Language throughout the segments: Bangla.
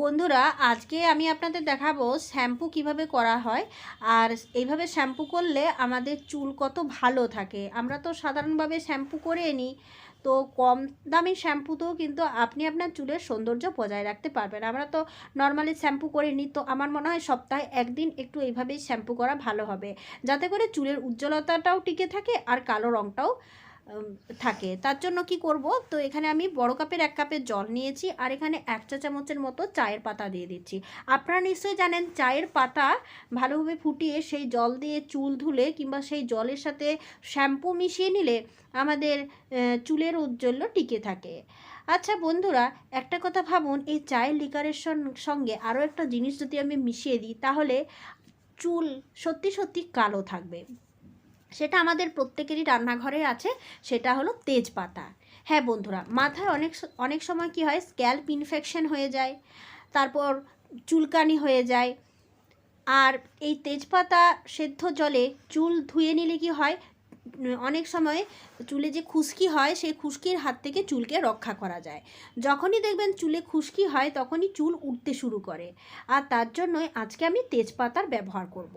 বন্ধুরা, আজকে আমি আপনাদের দেখাবো শ্যাম্পু কীভাবে করা হয়। আর এইভাবে শ্যাম্পু করলে আমাদের চুল কত ভালো থাকে। আমরা তো সাধারণভাবে শ্যাম্পু করে নিই। তো কম দামি শ্যাম্পুতেও কিন্তু আপনি আপনার চুলের সৌন্দর্য বজায় রাখতে পারবেন। আমরা তো নর্মালি শ্যাম্পু করে নিই। তো আমার মনে হয় সপ্তাহে একদিন একটু এইভাবেই শ্যাম্পু করা ভালো হবে। যাতে করে চুলের উজ্জ্বলতাটাও টিকে থাকে আর কালো রঙটাও থাকে। তার জন্য কি করব? তো এখানে আমি বড় কাপের এক কাপের জল নিয়েছি আর এখানে এক চা চামচের মতো চায়ের পাতা দিয়ে দিচ্ছি। আপনারা নিশ্চয়ই জানেন চায়ের পাতা ভালোভাবে ফুটিয়ে সেই জল দিয়ে চুল ধুলে কিংবা সেই জলের সাথে শ্যাম্পু মিশিয়ে নিলে আমাদের চুলের উজ্জ্বল্য টিকে থাকে। আচ্ছা বন্ধুরা, একটা কথা ভাবুন, এই চায়ের লিকারের সঙ্গে আরও একটা জিনিস যদি আমি মিশিয়ে দিই, তাহলে চুল সত্যি সত্যি কালো থাকবে। সেটা আমাদের প্রত্যেকেরই রান্নাঘরে আছে, সেটা হলো তেজপাতা। হ্যাঁ বন্ধুরা, মাথায় অনেক অনেক সময় কি হয় স্ক্যাল্প ইনফেকশন হয়ে যায়, তারপর চুলকানি হয়ে যায়, আর এই তেজপাতা সেদ্ধ জলে চুল ধুয়ে নিলে কি হয় অনেক সময় চুলে যে খুশকি হয়, সেই খুশকির হাত থেকে চুলকে রক্ষা করা যায়। যখনই দেখবেন চুলে খুশকি হয়, তখনই চুল উঠতে শুরু করে। আর তার জন্যই আজকে আমি তেজপাতার ব্যবহার করব।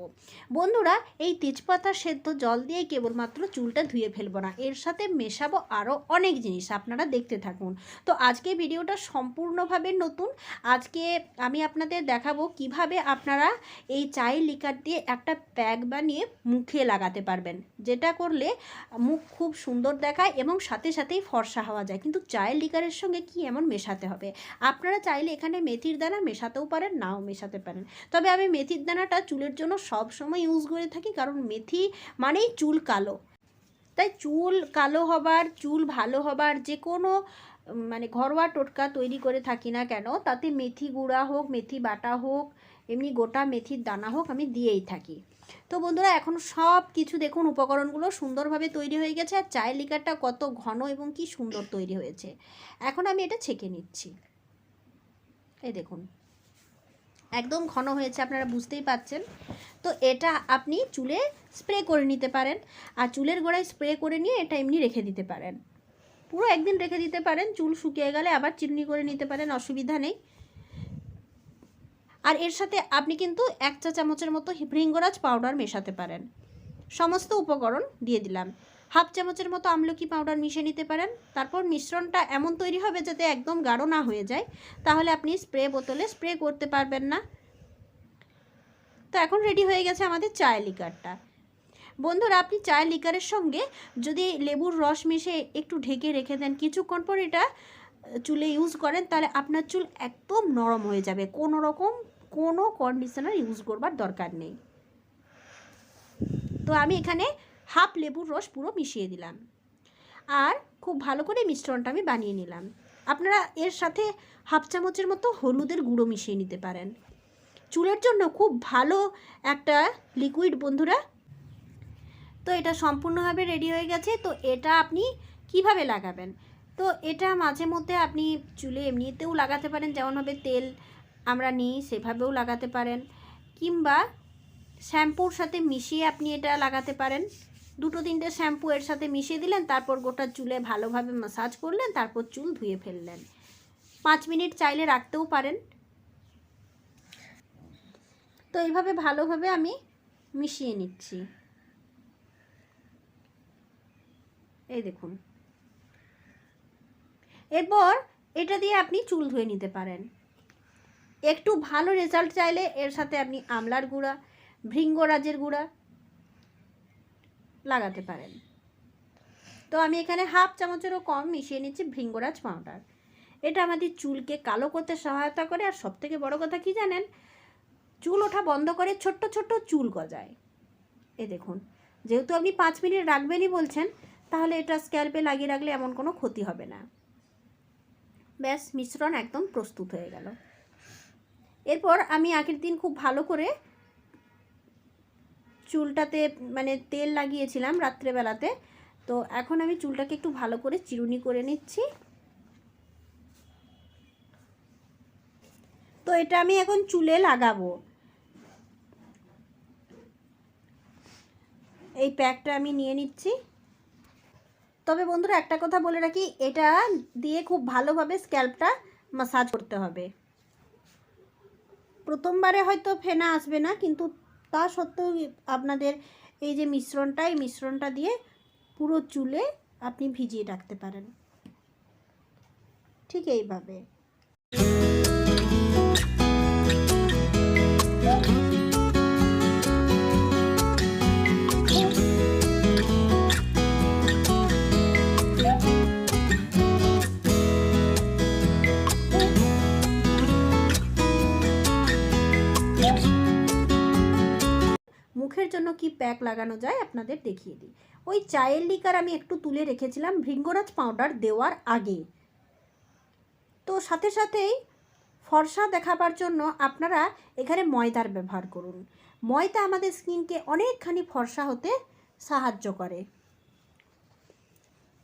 বন্ধুরা, এই তেজপাতা সেদ্ধ জল দিয়ে কেবলমাত্র চুলটা ধুয়ে ফেলব না। এর সাথে মেশাবো আরও অনেক জিনিস, আপনারা দেখতে থাকুন। তো আজকে ভিডিওটা সম্পূর্ণভাবে নতুন। আজকে আমি আপনাদের দেখাবো কীভাবে আপনারা এই চায়ের লিকার দিয়ে একটা প্যাক বানিয়ে মুখে লাগাতে পারবেন। যেটা করলে মুখ খুব সুন্দর দেখায় এবং সাথে সাথেই ফর্সা হওয়া যায়। কিন্তু চায়ের লিকারের সঙ্গে কি এমন মেশাতে হবে? আপনারা চাইলে এখানে মেথির দানা মেশাতেও পারেন, নাও মেশাতে পারেন। তবে আমি মেথির দানাটা চুলের জন্য সব সময় ইউজ করে থাকি, কারণ মেথি মানেই চুল কালো। তাই চুল কালো হবার, চুল ভালো হবার যে কোনো মানে ঘরোয়া টোটকা তৈরি করে থাকি না কেন, তাতে মেথি গুঁড়া হোক, মেথি বাটা হোক, এমনি গোটা মেথির দানা হোক আমি দিয়েই থাকি। তো বন্ধুরা, এখন সব কিছু দেখুন, উপকরণগুলো সুন্দরভাবে তৈরি হয়ে গেছে আর চায়ের লিকারটা কত ঘন এবং কি সুন্দর তৈরি হয়েছে। এখন আমি এটা ছেঁকে নিচ্ছি। এই দেখুন, একদম ঘন হয়েছে, আপনারা বুঝতেই পাচ্ছেন। তো এটা আপনি চুলে স্প্রে করে নিতে পারেন আর চুলের গোড়ায় স্প্রে করে নিয়ে এটা এমনি রেখে দিতে পারেন। পুরো একদিন রেখে দিতে পারেন, চুল শুকিয়ে গেলে আবার চিরুনি করে নিতে পারেন, অসুবিধা নেই। আর এর সাথে আপনি কিন্তু এক চা চামচের মতো ভৃঙ্গরাজ পাউডার মেশাতে পারেন। সমস্ত উপকরণ দিয়ে দিলাম। হাফ চামচের মতো আমলকি পাউডার মিশিয়ে নিতে পারেন। তারপর মিশ্রণটা এমন তৈরি হবে যাতে একদম গাঢ় না হয়ে যায়। তাহলে আপনি স্প্রে বোতলে স্প্রে করতে পারবেন না। তো এখন রেডি হয়ে গেছে আমাদের চায়ের লিকারটা বন্ধুরা, আপনি চায়ের লিকারের সঙ্গে যদি লেবুর রস মিশে একটু ঢেকে রেখে দেন, কিছুক্ষণ পর এটা চুলে ইউজ করেন, তাহলে আপনার চুল একদম নরম হয়ে যাবে। কোনো রকম কোনো কন্ডিশনার ইউজ করবার দরকার নেই। তো আমি এখানে হাফ লেবুর রস পুরো মিশিয়ে দিলাম। আর খুব ভালো করে মিশ্রণটা আমি বানিয়ে নিলাম। আপনারা এর সাথে হাফ চামচের মতো হলুদের গুঁড়ো মিশিয়ে নিতে পারেন। চুলের জন্য খুব ভালো একটা লিকুইড বন্ধুরা। তো এটা সম্পূর্ণভাবে রেডি হয়ে গেছে। তো এটা আপনি কীভাবে লাগাবেন? তো এটা মাঝে মধ্যে আপনি চুলে এমনিতেও লাগাতে পারেন। যেমনভাবে তেল আমরা নিই, সেভাবেও লাগাতে পারেন। কিংবা শ্যাম্পুর সাথে মিশিয়ে আপনি এটা লাগাতে পারেন। দুটো তিনটে শ্যাম্পু এর সাথে মিশিয়ে দিলেন, তারপর গোটা চুলে ভালোভাবে মাসাজ করলেন, তারপর চুল ধুয়ে ফেললেন। পাঁচ মিনিট চাইলে রাখতেও পারেন। তো এইভাবে ভালোভাবে আমি মিশিয়ে নিচ্ছি। এই দেখুন। এরপর এটা দিয়ে আপনি চুল ধুয়ে নিতে পারেন। একটু ভালো রেজাল্ট চাইলে এর সাথে আপনি আমলার গুঁড়া, ভৃঙ্গরাজের গুঁড়া লাগাতে পারেন। তো আমি এখানে হাফ চামচেরও কম মিশিয়ে নিচ্ছি ভৃঙ্গরাজ পাউডার এটা আমাদের চুলকে কালো করতে সহায়তা করে, আর সবথেকে বড় কথা কি জানেন? চুল ওঠা বন্ধ করে ছোট্ট ছোট্ট চুল গজায়। এ দেখুন, যেহেতু আপনি পাঁচ মিনিট রাখবেনই বলছেন, তাহলে এটা স্ক্যাল্পে লাগিয়ে রাখলে এমন কোনো ক্ষতি হবে না। ব্যাস, মিশ্রণ একদম প্রস্তুত হয়ে গেল। এরপর আমি আগের দিন খুব ভালো করে চুলটাতে মানে তেল লাগিয়েছিলাম রাত্রেবেলাতে। তো এখন আমি চুলটাকে একটু ভালো করে চিরুনি করে নিচ্ছি। তো এটা আমি এখন চুলে লাগাবো। এই প্যাকটা আমি নিয়ে নিচ্ছি। তবে বন্ধুরা একটা কথা বলে রাখি, এটা দিয়ে খুব ভালোভাবে স্ক্যাল্পটা মাসাজ করতে হবে। প্রথমবারে হয়তো ফেনা আসবে না, কিন্তু তা সত্ত্বেও আপনাদের এই যে মিশ্রণটা, এই মিশ্রণটা দিয়ে পুরো চুলে আপনি ভিজিয়ে রাখতে পারেন। ঠিক এইভাবে। মুখের জন্য কি প্যাক লাগানো যায় আপনাদের দেখিয়ে দিই। ওই চায়ের লিকার আমি একটু তুলে রেখেছিলাম, ভৃঙ্গরাজ পাউডার দেওয়ার আগে তো সাথে সাথেই ফর্সা দেখাবার জন্য আপনারা এখানে ময়দার ব্যবহার করুন। ময়দা আমাদের স্কিনকে অনেকখানি ফর্সা হতে সাহায্য করে।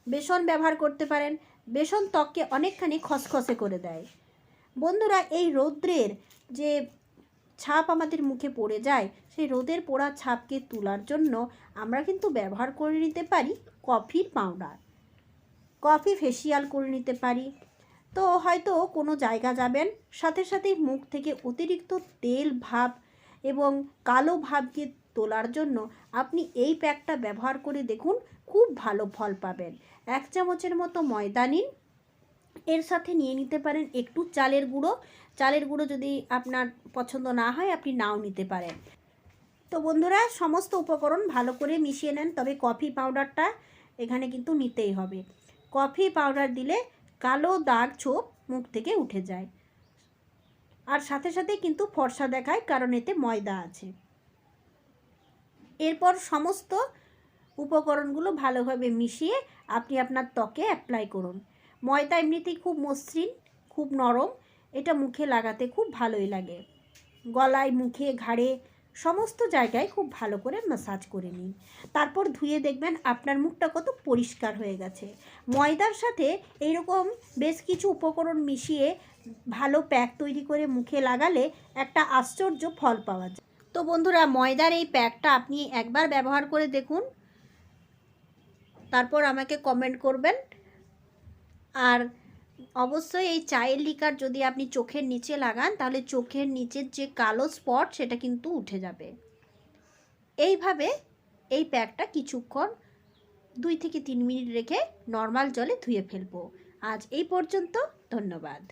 বেসন ব্যবহার করতে পারেন, বেসন ত্বককে অনেকখানি খসখসে করে দেয়। বন্ধুরা, এই রৌদ্রের যে ছাপ আমাদের মুখে পড়ে যায়, সেই রোদের পোড়া ছাপকে তোলার জন্য আমরা কিন্তু ব্যবহার করে নিতে পারি কফির পাউডার। কফি ফেসিয়াল করে নিতে পারি। তো হয়তো কোনো জায়গা যাবেন, সাথে সাথে মুখ থেকে অতিরিক্ত তেল ভাব এবং কালো ভাবকে তোলার জন্য আপনি এই প্যাকটা ব্যবহার করে দেখুন, খুব ভালো ফল পাবেন। এক চামচের মতো ময়দা নিন এর সাথে নিয়ে নিতে পারেন একটু চালের গুঁড়ো। চালের গুঁড়ো যদি আপনার পছন্দ না হয়, আপনি নাও নিতে পারেন। তো বন্ধুরা, সমস্ত উপকরণ ভালো করে মিশিয়ে নেন, তবে কফি পাউডারটা এখানে কিন্তু নিতেই হবে। কফি পাউডার দিলে কালো দাগ ছোপ মুখ থেকে উঠে যায়। আর সাথে সাথে কিন্তু ফর্সা দেখায়, কারণ এতে ময়দা আছে। এরপর সমস্ত উপকরণগুলো ভালোভাবে মিশিয়ে আপনি আপনার ত্বকে অ্যাপ্লাই করুন। ময়দা এমনিতেই খুব মসৃণ, খুব নরম। এটা মুখে লাগাতে খুব ভালোই লাগে। গলায়, মুখে, ঘাড়ে, সমস্ত জায়গায় খুব ভালো করে ম্যাসাজ করে নিন। তারপর ধুয়ে দেখবেন আপনার মুখটা কত পরিষ্কার হয়ে গেছে। ময়দার সাথে এইরকম বেশ কিছু উপকরণ মিশিয়ে ভালো প্যাক তৈরি করে মুখে লাগালে একটা আশ্চর্য ফল পাওয়া যায়। তো বন্ধুরা, ময়দার এই প্যাকটা আপনি একবার ব্যবহার করে দেখুন। তারপর আমাকে কমেন্ট করবেন। আর অবশ্যই এই চায়ের লিকার যদি আপনি চোখের নিচে লাগান, তাহলে চোখের নিচের যে কালো স্পট, সেটা কিন্তু উঠে যাবে। এইভাবে এই প্যাকটা কিছুক্ষণ দুই থেকে তিন মিনিট রেখে নর্মাল জলে ধুয়ে ফেলব। আজ এই পর্যন্ত, ধন্যবাদ।